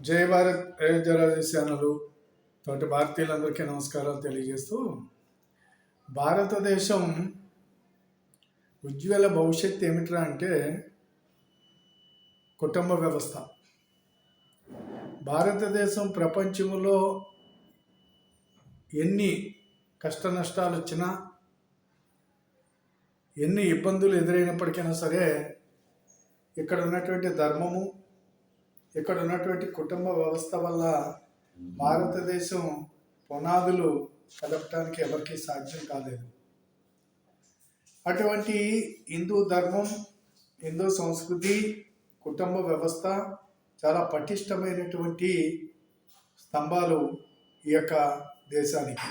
జై భారత్ అయోధ్యరాజు ఛానలు తోటి భారతీయులందరికీ నమస్కారాలు తెలియజేస్తూ భారతదేశం ఉజ్వల భవిష్యత్తు ఏమిట్రా అంటే కుటుంబ వ్యవస్థ. భారతదేశం ప్రపంచంలో ఎన్ని కష్ట నష్టాలు వచ్చినా ఎన్ని ఇబ్బందులు ఎదురైనప్పటికైనా సరే ఇక్కడ ఉన్నటువంటి ధర్మము ఇక్కడ ఉన్నటువంటి కుటుంబ వ్యవస్థ వల్ల భారతదేశం పునాదులు కలపటానికి ఎవరికీ సాధ్యం కాలేదు. అటువంటి హిందూ ధర్మం హిందూ సంస్కృతి కుటుంబ వ్యవస్థ చాలా పటిష్టమైనటువంటి స్తంభాలు ఈ యొక్క దేశానికి.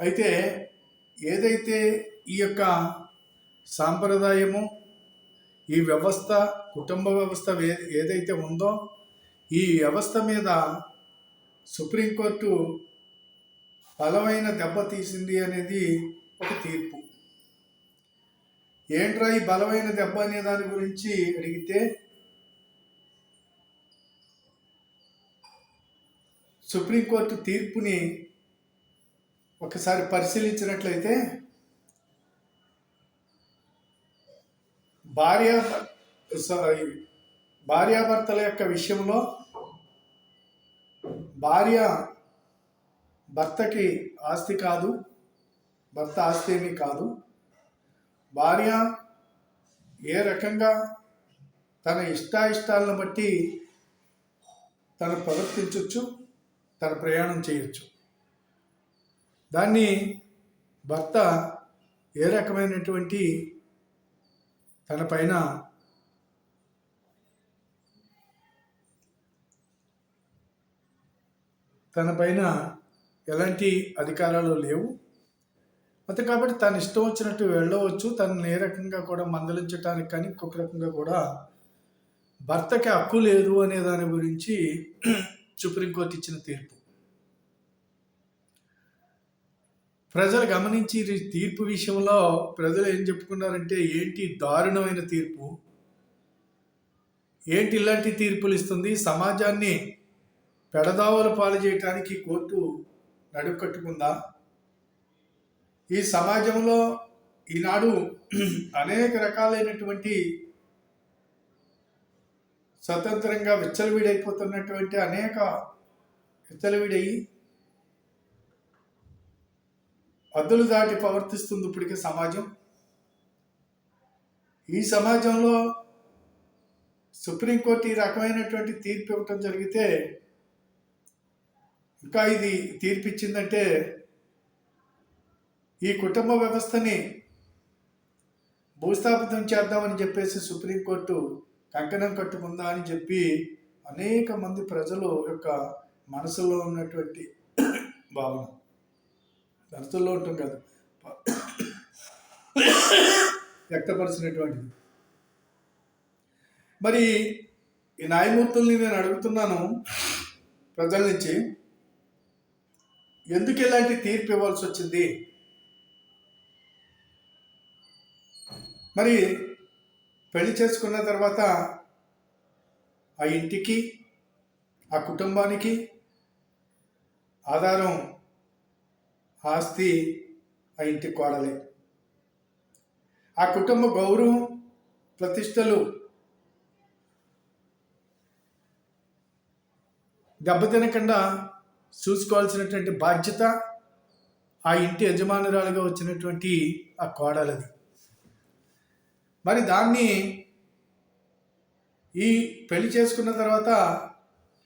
అయితే ఏదైతే ఈ యొక్క సాంప్రదాయము ఈ వ్యవస్థ కుటుంబ వ్యవస్థ ఏదైతే ఉందో ఈ వ్యవస్థ మీద సుప్రీంకోర్టు బలమైన దెబ్బ తీసింది అనేది ఒక తీర్పు. ఏంట్రా ఈ బలమైన దెబ్బ అనే దాని గురించి అడిగితే సుప్రీంకోర్టు తీర్పుని ఒకసారి పరిశీలించినట్లయితే భార్య భార్యాభర్తల యొక్క విషయంలో భార్య భర్తకి ఆస్తి కాదు భర్త ఆస్తి ఏమీ కాదు. భార్య ఏ రకంగా తన ఇష్టాయిష్టాలను బట్టి తను ప్రవర్తించవచ్చు తన ప్రయాణం చేయొచ్చు. దాన్ని భర్త ఏ రకమైనటువంటి తన పైన తన పైన ఎలాంటి అధికారాలు లేవు. అంతే కాబట్టి తను ఇష్టం వచ్చినట్టు వెళ్ళవచ్చు. తనని ఏ రకంగా కూడా మందలించడానికి కానీ ఇంకొక రకంగా కూడా భర్తకి హక్కు లేదు అనే దాని గురించి సుప్రీంకోర్టు ఇచ్చిన తీర్పు. ప్రజలు గమనించి తీర్పు విషయంలో ప్రజలు ఏం చెప్పుకున్నారంటే ఏంటి దారుణమైన తీర్పు? ఏంటి ఇలాంటి తీర్పులు ఇస్తుంది? సమాజాన్ని పెడదావలు పాలు చేయటానికి కోర్టు నడుము కట్టుకుందా ఈ సమాజంలో ఈనాడు అనేక రకాలైనటువంటి స్వతంత్రంగా విచ్చలవిడైపోతున్నటువంటి అనేక విచ్చలవిడయి హద్దులు దాటి ప్రవర్తిస్తుంది ఇప్పటికే సమాజం. ఈ సమాజంలో సుప్రీంకోర్టు ఈ రకమైనటువంటి తీర్పు ఇవ్వటం జరిగితే ఇంకా ఇది తీర్పు ఇచ్చిందంటే ఈ కుటుంబ వ్యవస్థని భూస్థాపితం చేద్దామని చెప్పేసి సుప్రీంకోర్టు కంకణం కట్టుకుందా అని చెప్పి అనేక మంది ప్రజలు యొక్క మనసులో ఉన్నటువంటి భావన. మనసులో ఉండటం కాదు. వ్యక్తపరిచినటువంటిది. మరి ఈ న్యాయమూర్తుల్ని నేను అడుగుతున్నాను ప్రజల నుంచి ఎందుకు ఇలాంటి తీర్పు ఇవ్వాల్సి వచ్చింది? మరి పెళ్ళి చేసుకున్న తర్వాత ఆ ఇంటికి ఆ కుటుంబానికి ఆధారం ఆస్తి ఆ ఇంటి కోడలే. ఆ కుటుంబ గౌరవం ప్రతిష్టలు దెబ్బతినకుండా చూసుకోవాల్సినటువంటి బాధ్యత ఆ ఇంటి యజమానురాలుగా వచ్చినటువంటి ఆ కోడలది. మరి దాన్ని ఈ పెళ్ళి చేసుకున్న తర్వాత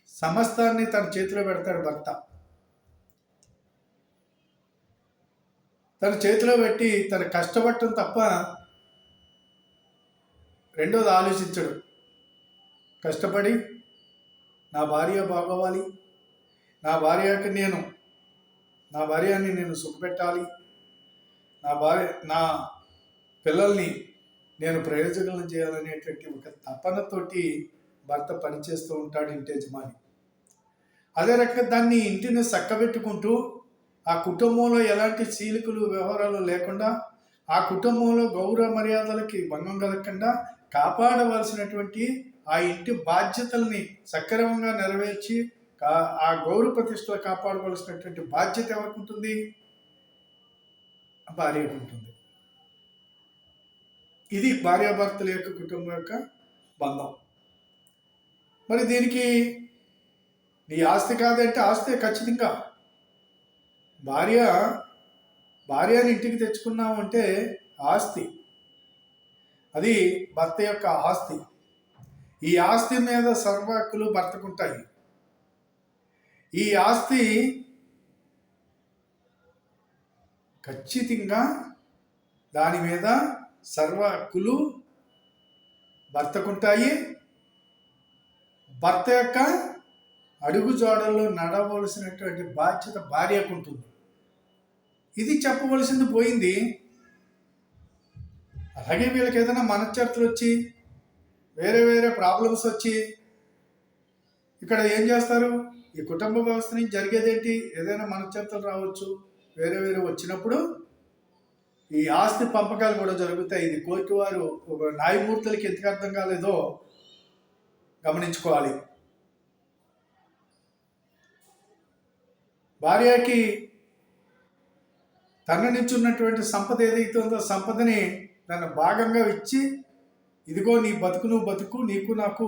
సమస్తాన్ని తన చేతిలో పెడతాడు భర్త. తన చేతిలో పెట్టి తన కష్టపడటం తప్ప రెండోది ఆలోచించడు. కష్టపడి నా భార్య బాగోవాలి నా భార్యకి నేను నా భార్యని నేను సుఖపెట్టాలి. నా భార్య నా పిల్లల్ని నేను ప్రయోజకులను చేయాలనేటువంటి ఒక తపనతోటి భర్త పనిచేస్తూ ఉంటాడు ఇంటి యజమాని. అదే రకంగా దాన్ని ఇంటిని చక్కబెట్టుకుంటూ ఆ కుటుంబంలో ఎలాంటి చీలికలు వ్యవహారాలు లేకుండా ఆ కుటుంబంలో గౌరవ మర్యాదలకి భంగం కలగకుండా కాపాడవలసినటువంటి ఆ ఇంటి బాధ్యతల్ని సక్రమంగా నెరవేర్చి ఆ గౌరవ ప్రతిష్టలు కాపాడవలసినటువంటి బాధ్యత ఎవరికి ఉంటుంది భార్యకు ఉంటుంది ఇది భార్యాభర్తల యొక్క కుటుంబం యొక్క బంధం. మరి దీనికి నీ ఆస్తి కాదంటే ఆస్తే ఖచ్చితంగా భార్య భార్యని ఇంటికి తెచ్చుకున్నాం అంటే ఆస్తి. అది భర్త యొక్క ఆస్తి. ఈ ఆస్తి మీద సర్వహక్కులు భర్తకుంటాయి ఈ ఆస్తి ఖచ్చితంగా దాని మీద సర్వ హక్కులు భర్తకుంటాయి భర్త యొక్క అడుగుజాడల్లో నడవలసినటువంటి బాధ్యత భార్యకు ఉంటుంది ఇది చెప్పవలసింది పోయింది. అలాగే వీళ్ళకి ఏదైనా మనశ్చర్తలు వచ్చి వేరే వేరే ప్రాబ్లమ్స్ వచ్చి ఇక్కడ ఏం చేస్తారు? ఈ కుటుంబ వ్యవస్థ నుంచి జరిగేదేంటి? ఏదైనా మనశ్చర్తలు రావచ్చు వేరే వేరే వచ్చినప్పుడు ఈ ఆస్తి పంపకాలు కూడా జరుగుతాయి. ఇది కోర్టు వారు ఒక న్యాయమూర్తులకి ఎందుకు అర్థం కాలేదో గమనించుకోవాలి. భార్యకి తన నుంచి ఉన్నటువంటి సంపద ఏదైతే ఉందో సంపదని దాన్ని భాగంగా ఇచ్చి ఇదిగో నీ బతుకు నువ్వు బతుకు నీకు నాకు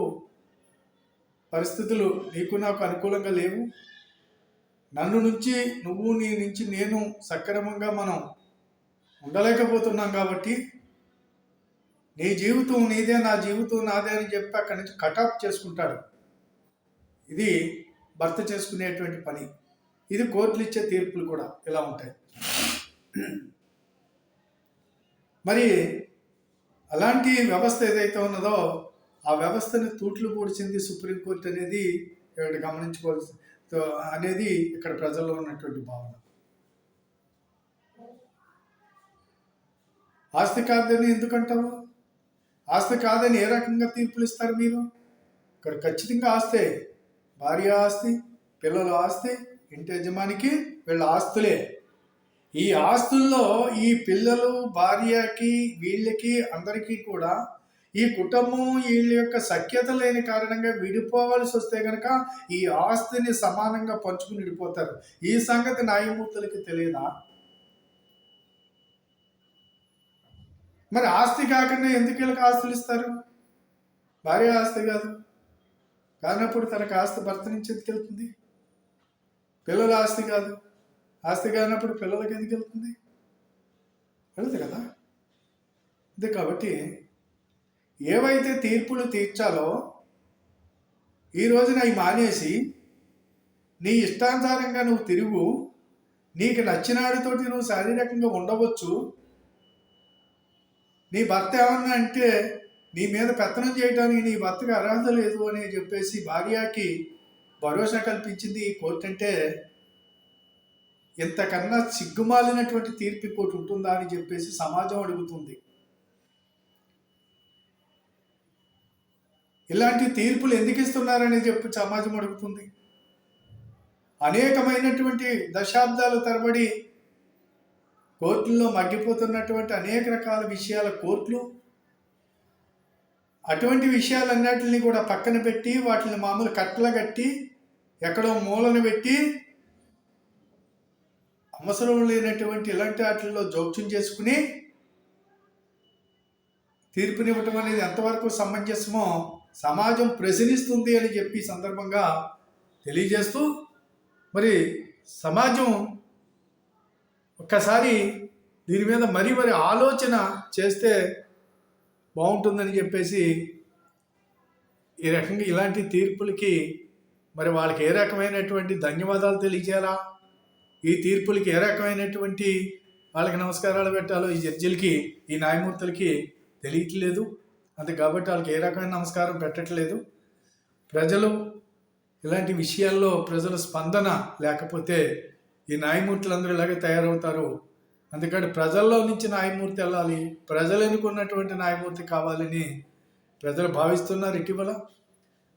పరిస్థితులు నీకు నాకు అనుకూలంగా లేవు. నన్ను నుంచి నువ్వు నీ నుంచి నేను సక్రమంగా మనం ఉండలేకపోతున్నాం కాబట్టి నీ జీవితం నీదే నా జీవితం నాదే అని చెప్పి అక్కడి నుంచి కటాప్ చేసుకుంటాడు. ఇది భర్త చేసుకునేటువంటి పని. ఇది కోర్టులు ఇచ్చే తీర్పులు కూడా ఇలా ఉంటాయి. మరి అలాంటి వ్యవస్థ ఏదైతే ఉన్నదో ఆ వ్యవస్థని తూట్లు పూడ్చింది సుప్రీంకోర్టు అనేది ఇక్కడ గమనించుకోవాల్సి అనేది ఇక్కడ ప్రజల్లో ఉన్నటువంటి భావన. ఆస్తి కాదని ఎందుకంటావు? ఆస్తి కాదని ఏ రకంగా తీర్పులు ఇస్తారు మీరు? ఇక్కడ ఖచ్చితంగా ఆస్తే భార్య ఆస్తి పిల్లల ఆస్తి ఇంటి యజమానికి వీళ్ళ ఆస్తులే. ఈ ఆస్తుల్లో ఈ పిల్లలు భార్యకి వీళ్ళకి అందరికీ కూడా ఈ కుటుంబం వీళ్ళ యొక్క సఖ్యత లేని కారణంగా విడిపోవాల్సి వస్తే కనుక ఈ ఆస్తిని సమానంగా పంచుకుని విడిపోతారు. ఈ సంగతి న్యాయమూర్తులకి తెలియదా? మరి ఆస్తి కాకుండా ఎందుకు వీళ్ళకి ఆస్తులు ఇస్తారు? భార్య ఆస్తి కాదు. కానప్పుడు తనకు ఆస్తి భర్త నుంచి ఎందుకు వెళ్తుంది. పిల్లల ఆస్తి కాదు. ఆస్తి కానప్పుడు పిల్లలకి ఎందుకు వెళ్తుంది? వెళ్తుంది కదా. అంతే కాబట్టి ఏవైతే తీర్పులు తీర్చాలో ఈ రోజున అవి మానేసి నీ ఇష్టానుసారంగా నువ్వు తిరుగు నీకు నచ్చినాడితోటి నువ్వు శారీరకంగా ఉండవచ్చు. నీ భర్త ఏమన్నా అంటే నీ మీద పెత్తనం చేయడానికి నీ భర్తకు అర్హత లేదు అని చెప్పేసి భార్యకి భరోసా కల్పించింది ఈ కోర్టు అంటే ఇంతకన్నా సిగ్గుమాలినటువంటి తీర్పు ఇంకోటి ఉంటుందా అని చెప్పేసి సమాజం అడుగుతుంది. ఇలాంటి తీర్పులు ఎందుకు ఇస్తున్నారని చెప్పి సమాజం అడుగుతుంది. అనేకమైనటువంటి దశాబ్దాల తరబడి కోర్టుల్లో మగ్గిపోతున్నటువంటి అనేక రకాల విషయాల కోర్టులు అటువంటి విషయాలన్నిటిని కూడా పక్కన పెట్టి వాటిని మామూలు కట్టలు కట్టి ఎక్కడో మూలను పెట్టి అవసరం లేనటువంటి ఇలాంటి వాటిల్లో జోక్యం చేసుకుని తీర్పునివ్వటం అనేది ఎంతవరకు సమంజసమో సమాజం ప్రశ్నిస్తుంది అని చెప్పి సందర్భంగా తెలియజేస్తూ మరి సమాజం ఒక్కసారి దీని మీద మరీ మరి ఆలోచన చేస్తే బాగుంటుందని చెప్పేసి ఈ రకంగా ఇలాంటి తీర్పులకి మరి వాళ్ళకి ఏ రకమైనటువంటి ధన్యవాదాలు తెలియజేయాలా? ఈ తీర్పులకి ఏ రకమైనటువంటి వాళ్ళకి నమస్కారాలు పెట్టాలో ఈ జడ్జిలకి ఈ న్యాయమూర్తులకి తెలియట్లేదు. అంతే కాబట్టి వాళ్ళకి ఏ రకమైన నమస్కారం పెట్టట్లేదు. ప్రజలు ఇలాంటి విషయాల్లో ప్రజల స్పందన లేకపోతే ఈ న్యాయమూర్తులందరూ ఇలాగే తయారవుతారు. అందుకని ప్రజల్లో నుంచి న్యాయమూర్తి వెళ్ళాలి ప్రజలు ఎన్నుకున్నటువంటి న్యాయమూర్తి కావాలని ప్రజలు భావిస్తున్నారు ఇటీవల.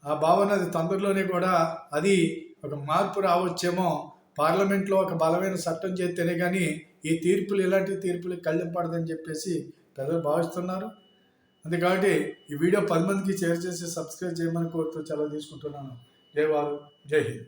ఆ భావన అది తొందరలోనే కూడా అది ఒక మార్పు రావచ్చేమో పార్లమెంట్లో ఒక బలమైన చట్టం చేస్తేనే కానీ ఈ తీర్పులు ఇలాంటి తీర్పులు కళ్ళెంపడదని చెప్పేసి ప్రజలు భావిస్తున్నారు. అంతే కాబట్టి ఈ వీడియో పది మందికి షేర్ చేసి సబ్స్క్రైబ్ చేయమని కోరుతూ చాలా తీసుకుంటున్నాను. జై వారు జై హింద్.